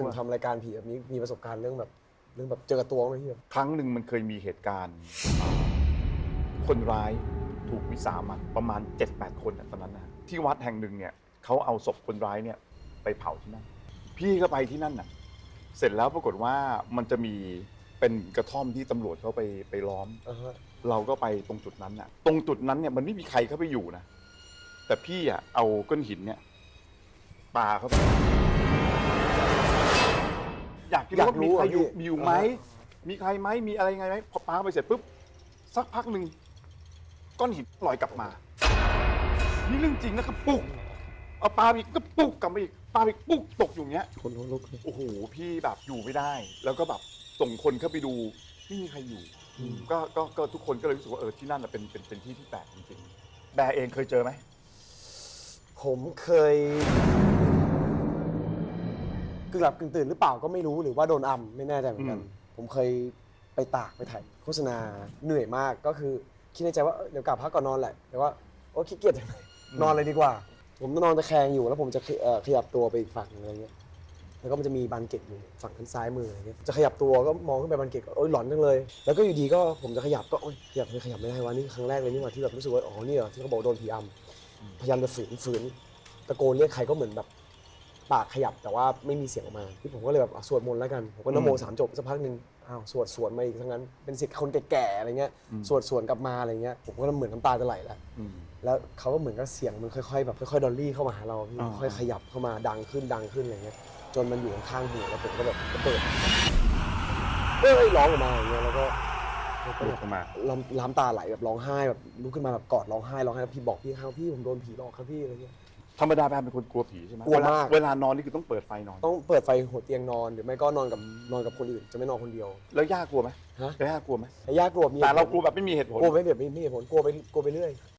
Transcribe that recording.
คุณทำรายการผีแบบนี้มีประสบการณ์เรื่องแบบเรื่องแบบเจอกับตัวไหมพี่แบบครั้งหนึ่งมันเคยมีเหตุการณ์ คนร้ายถูกวิสามันประมาณ 7-8 คนน่ะตอนนั้นนะที่วัดแห่งหนึ่งเนี่ยเขาเอาศพคนร้ายเนี่ยไปเผาที่นั่น พี่ก็ไปที่นั่นน่ะ เสร็จแล้วปรากฏว่ามันจะมีเป็นกระท่อมที่ตำรวจเขาไปไปล้อมอ่าฮะเราก็ไปตรงจุดนั้นน่ะ ตรงจุดนั้นเนี่ยมันไม่มีใครเข้าไปอยู่นะ แต่พี่อะเอาก้อนหินเนี่ยปาเข้าไป อยากรู้ว่ามีใครอยู่อยู่ไหมมีใครไหมมีอะไรไงไหมพอปาเข้าไปเสร็จปุ๊บสักพักหนึ่งก้อนหินลอยกลับมา นี่เรื่องจริงนะกระปุกเอาปาไปอีกกระปุกกลับมาอีกปาไปอีกปุ๊กตกอยู่อย่างเงี้ย คนลุกเลยโอ้โหพี่แบบอยู่ไม่ได้ แล้วก็แบบส่งคนเข้าไปดูไม่มีใครอยู่ก็ก็ก็ทุกคนก็เลยรู้สึกว่าเออที่นั่นน่ะเป็นเป็นเป็นที่ที่แปลกจริงๆแบร์เองเคยเจอไหมผมเคย กึ่งหลับกึ่งตื่นหรือเปล่าก็ไม่รู้หรือว่าโดนอัมไม่แน่ใจเหมือนกันผมเคยไปตากไปถ่ายโฆษณาเหนื่อยมากก็คือคิดในใจว่าเอ้ยเดี๋ยวกลับพักก่อนนอนแหละแต่ว่าโอ้ขี้เกียจจังเลยนอนเลยดีกว่า ผมนอนตะแคงอยู่แล้วผมจะขยเอ่อขยับตัวไปอีกฝั่งหนึ่งอะไรเงี้ยแล้วก็มันจะมีบานเกล็ดอยู่ฝั่งทางซ้ายมืออะไรเงี้ยจะขยับตัวก็มองขึ้นไปบานเกล็ดก็โอ๊ยหลอนจังเลย แล้วก็อยู่ดีก็ผมจะขยับก็โอ๊ยขยับไม่ขยับไม่ได้วะนี่ครั้งแรกเลยนี่หว่าที่แบบรู้สึกว่าอ๋อนี่เหรอที่เขาบอกโดนผีอำพยายามจะฝืนฝืน ตะโกนเรียกใครก็เหมือนแบบ ปากขยับแต่ว่าไม่มีเสียงออกมาที่ผมก็เลยแบบอะสวดมนต์แล้วกันผมก็นะโมสามจบสักพักหนึ่งอ้าวสวดสวนมาอีกทั้งนั้นเป็นสิทธิ์คนแก่ๆอะไรเงี้ยสวดสวนกลับมาอะไรเงี้ยผมก็เหมือนน้ำตาจะไหลแล้วอืมแล้วเขาก็เหมือนกับเสียงมันค่อยๆแบบค่อยๆดอลลี่เข้ามาหาเราพี่อ่าค่อยขยับเข้ามาดังขึ้นดังขึ้นอะไรเงี้ยจนมันอยู่ข้างๆหูแล้วผมก็แบบก็เปิดเอ้ยร้องออกมาอย่างเงี้ยแล้วก็แล้วก็หลุแบดบออกมาล้ำล้ำตาไหลแบบร้องไห้แบบลุกขึ้นมาแบบกอดร้องไห้ร้องไห้แล้วพี่บอกพี่ครับพี่ผมโดนผีหลอกครับพี่อะไรเงี้ย ธรรมดาแบร์เป็นคนกลัวผีใช่ไหมกลัวมาก เวลานอนนี่คือต้องเปิดไฟนอน ต้องเปิดไฟหัวเตียงนอนหรือไม่ก็นอนกับนอนกับคนอื่นจะไม่นอนคนเดียว แล้วย่ากลัวไหมฮะแล้วย่ากลัวไหมแต่ย่ากลัวมีแต่เรากลัวแบบไม่มีเหตุผล กลัวไม่แบบไม่มีเหตุผลกลัวไปกลัวไปเรื่อย